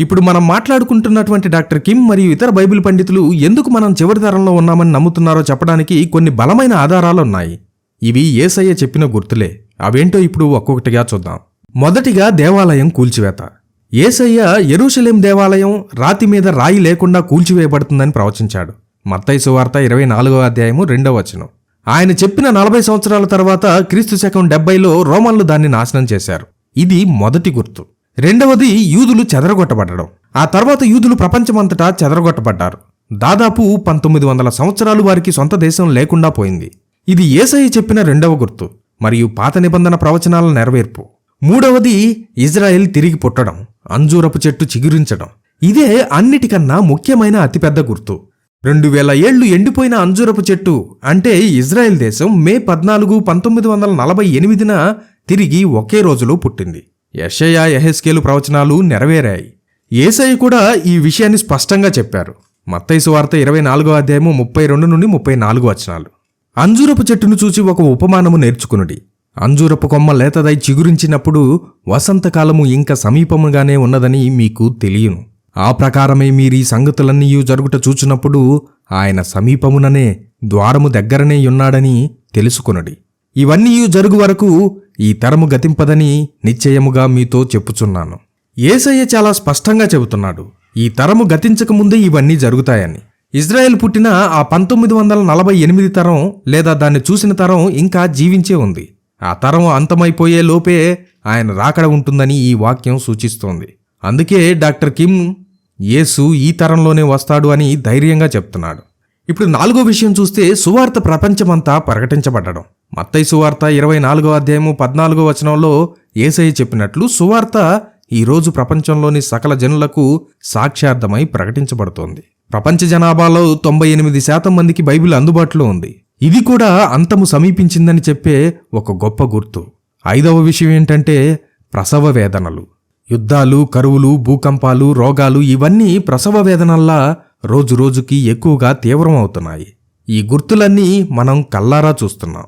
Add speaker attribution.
Speaker 1: ఇప్పుడు మనం మాట్లాడుకుంటున్నటువంటి doctor Kim మరియు ఇతర బైబిల్ పండితులు ఎందుకు మనం చివరి తరంలో ఉన్నామని నమ్ముతున్నారో చెప్పడానికి కొన్ని బలమైన ఆధారాలున్నాయి ఇవి ఏసయ్య చెప్పిన గుర్తులే. అవేంటో ఇప్పుడు ఒక్కొక్కటిగా చూద్దాం. మొదటిగా దేవాలయం కూల్చివేత. ఏసయ్య ఎరుషలేం దేవాలయం రాతి మీద రాయి లేకుండా కూల్చివేయబడుతుందని ప్రవచించాడు. మత్తయి సువార్త ఇరవై నాలుగో అధ్యాయము రెండవ వచనం. ఆయన చెప్పిన నలభై సంవత్సరాల తర్వాత క్రీస్తు శకం డెబ్బైలో రోమన్లు దాన్ని నాశనం చేశారు. ఇది మొదటి గుర్తు. రెండవది యూదులు చెదరగొట్టబడడం ఆ తర్వాత యూదులు ప్రపంచమంతటా చెదరగొట్టబడ్డారు. దాదాపు పంతొమ్మిది వందల సంవత్సరాలు వారికి సొంత దేశం లేకుండా పోయింది. ఇది ఏసయ్య చెప్పిన రెండవ గుర్తు మరియు పాత నిబంధన ప్రవచనాల నెరవేర్పు. మూడవది ఇజ్రాయెల్ తిరిగి పుట్టడం అంజూరపు చెట్టు చిగురించడం. ఇదే అన్నిటికన్నా ముఖ్యమైన అతిపెద్ద గుర్తు. రెండు వేల ఏళ్ళు ఎండిపోయిన అంజూరపు చెట్టు అంటే ఇజ్రాయెల్ దేశం మే పద్నాలుగు పంతొమ్మిది వందల నలభై ఎనిమిదిన తిరిగి ఒకే రోజులో పుట్టింది. యషయా యహెస్కేలు ప్రవచనాలు నెరవేరాయి. ఏసయ్య కూడా ఈ విషయాన్ని స్పష్టంగా చెప్పారు. మత్తైసు వార్త ఇరవై నాలుగో అధ్యాయము ముప్పై రెండు నుండి ముప్పై నాలుగు వచనాలు. అంజూరపు చెట్టును చూచి ఒక ఉపమానము నేర్చుకునుడి. అంజూరపు కొమ్మ లేతదై చిగురించినప్పుడు వసంతకాలము ఇంకా సమీపముగానే ఉన్నదని మీకు తెలియను. ఆ ప్రకారమే మీరీ సంగతులన్నీ జరుగుట చూచినప్పుడు ఆయన సమీపముననే ద్వారము దగ్గరనే ఉన్నాడని తెలుసుకొనుడి. ఇవన్నీ జరుగు వరకు ఈ తరము గతింపదని నిశ్చయముగా మీతో చెప్పుచున్నాను. ఏసయ్య చాలా స్పష్టంగా చెబుతున్నాడు ఈ తరము గతించకముందే ఇవన్నీ జరుగుతాయని. ఇజ్రాయెల్ పుట్టిన ఆ పంతొమ్మిది వందల నలభై ఎనిమిది తరం లేదా దాన్ని చూసిన తరం ఇంకా జీవించే ఉంది. ఆ తరం అంతమైపోయే లోపే ఆయన రాకడ ఉంటుందని ఈ వాక్యం సూచిస్తోంది. అందుకే డాక్టర్ కిమ్ యేసు ఈ తరంలోనే వస్తాడు అని ధైర్యంగా చెప్తున్నాడు. ఇప్పుడు నాలుగో విషయం చూస్తే సువార్త ప్రపంచమంతా ప్రకటించబడడం. మత్తయి సువార్త ఇరవై నాలుగో అధ్యాయము పద్నాలుగో వచనంలో ఏసయ్య చెప్పినట్లు సువార్త ఈ రోజు ప్రపంచంలోని సకల జనులకు సాక్ష్యార్థమై ప్రకటించబడుతోంది. ప్రపంచ జనాభాలో తొంభై ఎనిమిది శాతం మందికి బైబిల్ అందుబాటులో ఉంది. ఇది కూడా అంతము సమీపించిందని చెప్పే ఒక గొప్ప గుర్తు. ఐదవ విషయం ఏంటంటే ప్రసవ వేదనలు. యుద్ధాలు కరువులు భూకంపాలు రోగాలు ఇవన్నీ ప్రసవ వేదనల్లా రోజురోజుకి ఎక్కువగా తీవ్రమవుతున్నాయి. ఈ గుర్తులన్నీ మనం కల్లారా చూస్తున్నాం.